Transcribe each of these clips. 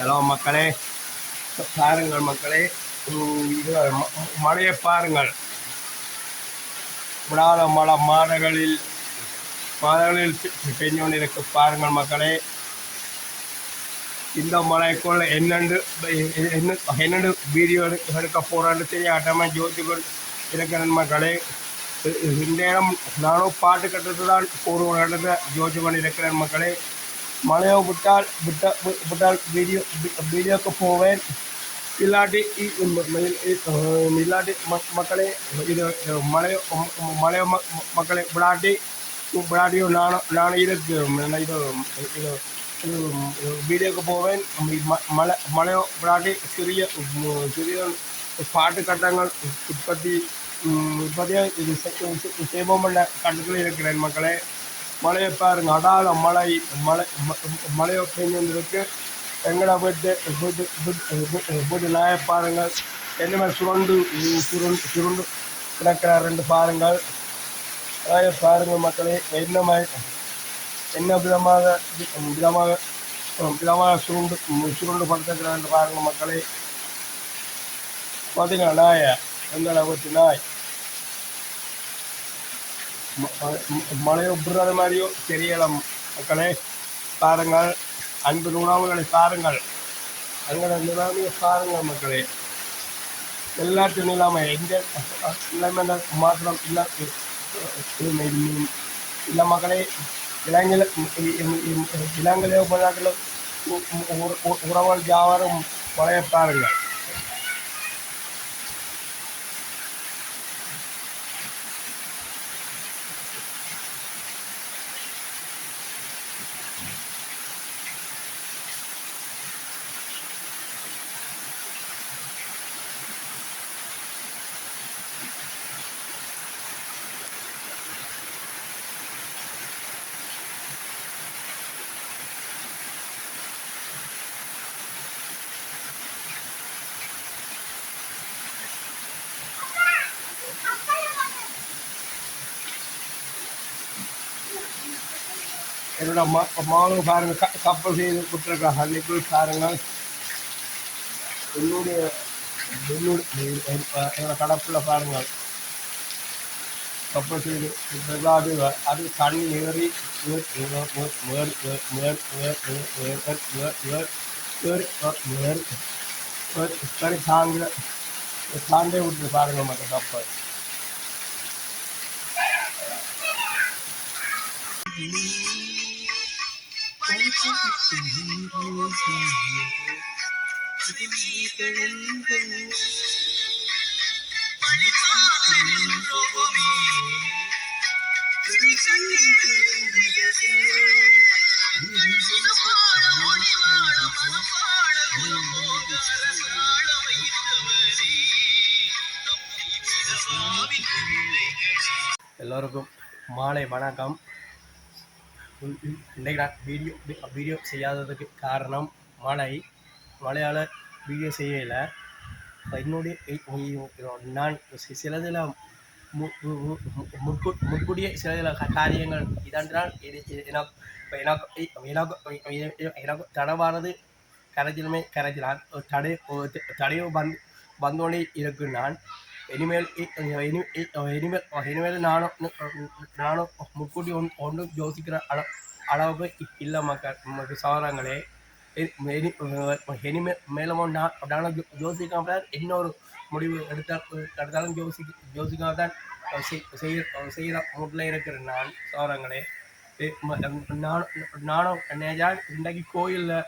Hello மக்களே பாருங்கள் மக்களே உம், இது மழையை பாருங்கள். விடாத மழை மாதங்களில் மாதங்களில் பெஞ்சு கொண்டிருக்கு பாருங்கள் மக்களே. இந்த மழைக்குள் என்னென்று என்ன என்னென்று வீடியோ எடுக்க எடுக்க போகிறான்னு தெரியாட்டாமல் ஜோதிகள் இருக்கிறேன் மக்களே. இந்த இடம் நானும் பாட்டு கட்டுறது தான் ஒரு இடத்துல ஜோதி பண்ணியிருக்கிறேன் மக்களே. மழையை விட்டால் விட்ட விட்டால் வீடியோ வீடியோக்கு போவேன். இல்லாட்டி இல்லாட்டி மக்களே இது மழையோ மழையோ ம- ம- மக்களே விடாட்டி விடாட்டியும் நானும் நானும் இதுக்கு இது இது வீடியோக்கு போவேன். ம- மழை மழையோ விடாட்டி சிறிய சிறிய பாட்டு கட்டங்கள் உற்பத்தி உற்பத்தியாக இது செய்வோம் என்ற கட்டுக்களில் இருக்கிறேன் மக்களே. மழையை பாருங்க அடால மழை மழை ம- பெய்ஞ்சிருக்கு எங்கடா போயிட்டு வீட்டு வீட்டு வீட்டு- நாயை பாருங்கள் என்ன மாதிரி சுருண்டு சுருண்டு சுருண்டு கிடக்கிற ரெண்டு பாருங்கள். நாயை பாருங்கள் மக்களே என்ன மாதிரி என்ன விதமாக விதமாக விதமாக சுருண்டு சுருண்டு படுத்துக்கிற ரெண்டு மக்களே. பார்த்தீங்களா நாயை? எங்களை போச்சு நாய்? ம- ம- விடுறது மாதிரியோ தெரியல. மக்களே பாருங்கள். அன்பு உணவுகளை பாருங்கள். அங்கே நிலைமையை பாருங்கள் மக்களே. எல்லாத்து நிலைமை. எந்த நிலைமை மாற்றம் இல்லை இல்லை மக்களே இளங்கல இளங்கலையோ உறவுகள் வியாபாரம் மழையை பாருங்கள். என்னோட மா மாவு பாருங்க க கப்பல் செய்து கொடுத்துருக்காங்க அன்னைக்கு பாருங்கள் என்னுடைய என்னுடைய என்னோட கடப்பில் பாருங்கள் கப்பல் செய்து கொடுத்துருக்கா அது அது தண்ணி ஏறி ஏறி தாங்க தாண்டே விட்டு பாருங்க மற்ற கப்பல் எல்லோருக்கும் மாலை வணக்கம். இன்றைக்கு நான் வீடியோ வீடியோ செய்யாததுக்கு காரணம் மழை. மழையால் வீடியோ செய்யலை. என்னுடைய நான் சிலதில் மு- மு- மு- சில காரியங்கள் இதென்றால் இது எனக்கு எனக்கு எனக்கு எனக்கு தடவானது கரைச்சிலுமே கரைச்சினான் தடை தடையோ வந் வந்தோடனே இருக்கு நான் இனிமேல் இ- இனி இ- இனிமேல் இனிமேல் நானும் நானும் முன்கூட்டி ஒன் ஒன்றும் யோசிக்கிற அள அளவுக்கு இல்லை மக்கள் மக்கள் சகோதரங்களே இனி இனிமே மேலும் நான் நானும் யோசிக்காம தான் இன்னொரு முடிவு எடுத்தால் எடுத்தாலும் யோசி யோசிக்காம தான் செய்- செய்ய செய்கிற மூட்டில் இருக்கிற நான் சகோதரங்களே இ- ம- நானும் நானும் நினைச்சால் இன்றைக்கு கோயிலில்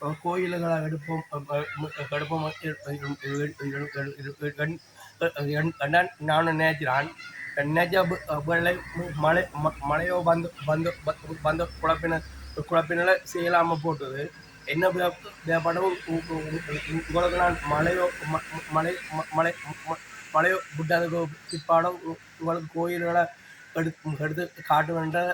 கோயில்களாக எடுப்போம். எடுப்போம் நான் நானும் நினைக்கிறான் நினைச்ச வெள்ளை மழை ம- மழையோ வந்து வந்து வந்து குழப்பின குழப்பினால செய்யலாமல் போட்டது. என்ன படமும் உங்களுக்கு நான் மழையோ ம- மழை ம- மழை மழையோ விட்டதுக்கு பிற்பாடம் உங்களுக்கு கோயில்களை எடுத்து எடுத்து காட்டுவேன்ற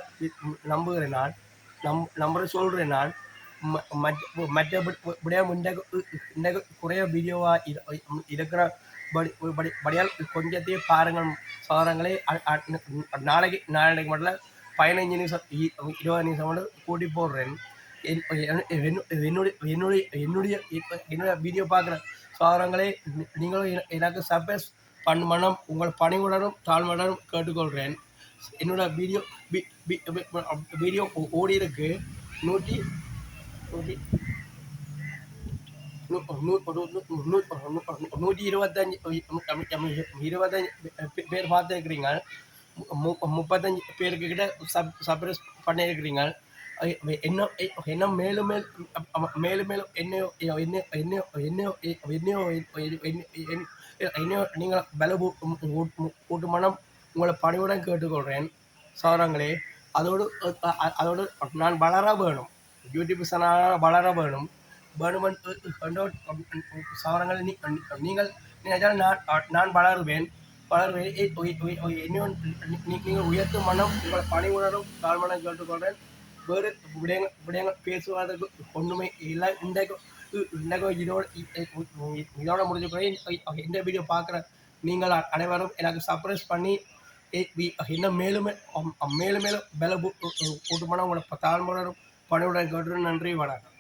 நம்புகிறேன் நான். நம் நம்புற சொல்கிறேன் நான். ம- மற்ற மற்ற விடயம் இன்றைக்கு இன்றைக்கு குறைய வீடியோவாக இருக்கிற படி படி படியால் கொஞ்சத்தையே பாருங்கள் சோதரங்களே நாளைக்கு நாளைக்கு மட்டும் பதினஞ்சு நிமிஷம் இருபது நிமிஷம் மட்டும் கூட்டி போடுறேன் என் என்னுடைய என்னுடைய என்னுடைய என்னுடைய வீடியோ பார்க்குற சோதரங்களே நீங்களும் எனக்கு சர்ப்ரைஸ் பண்ணணும் உங்கள் பணிவுடனும் தாழ்மடனும் கேட்டுக்கொள்கிறேன் என்னோட வீடியோ வீடியோ ஓடி இருக்கு நூற்றி நூற்றி நூ- நூ- நூ- நூற்றி இருபத்தஞ்சி இருபத்தஞ்சி பேர் பார்த்துருக்கிறீங்க மு- முப்பத்தஞ்சு பேருக்கு கிட்ட சப் சப்ரஸ் பண்ணியிருக்கிறீங்க இன்னும் இன்னும் மேலும் மேல் மேலும் மேலும் என்னையோ என்ன என்னையோ என்னையோ என்னையோ என்னையோ என்னையோ நீங்கள் பல கூட்டு மனம் உங்களை பணிவுடன் கேட்டுக்கொள்கிறேன் சோதரங்களே அதோடு அ- அ- அதோடு நான் வளர வேணும் யூடியூப் சேனலாக வளர வேணும் வேணுமென் சவரங்கள் நீங்கள் நினைத்தால் நான் நான் வளருவேன் வளருவேன் இன்னும் நீங்கள் உயர்த்தும் மனம் உங்கள் பணி உணரும் தாழ்மனம் கேட்டுக்கொள்கிறேன் வேறு விடயங்கள் விடயங்கள் பேசுவதற்கு ஒன்றுமே இல்லை இன்றைக்கு இன்றைக்கு இதோட இ- இதோட முடிஞ்சுக்கிறேன் இந்த வீடியோ பார்க்குற நீங்கள் அனைவரும் எனக்கு சர்ப்ரைஸ் பண்ணி இன்னும் மேலும் மே- மேலும் மேலும் பல கூட்டு மனம் உங்களை தாழ்மனம் பணிவுடன் கேட்டு நன்றி வணக்கம்.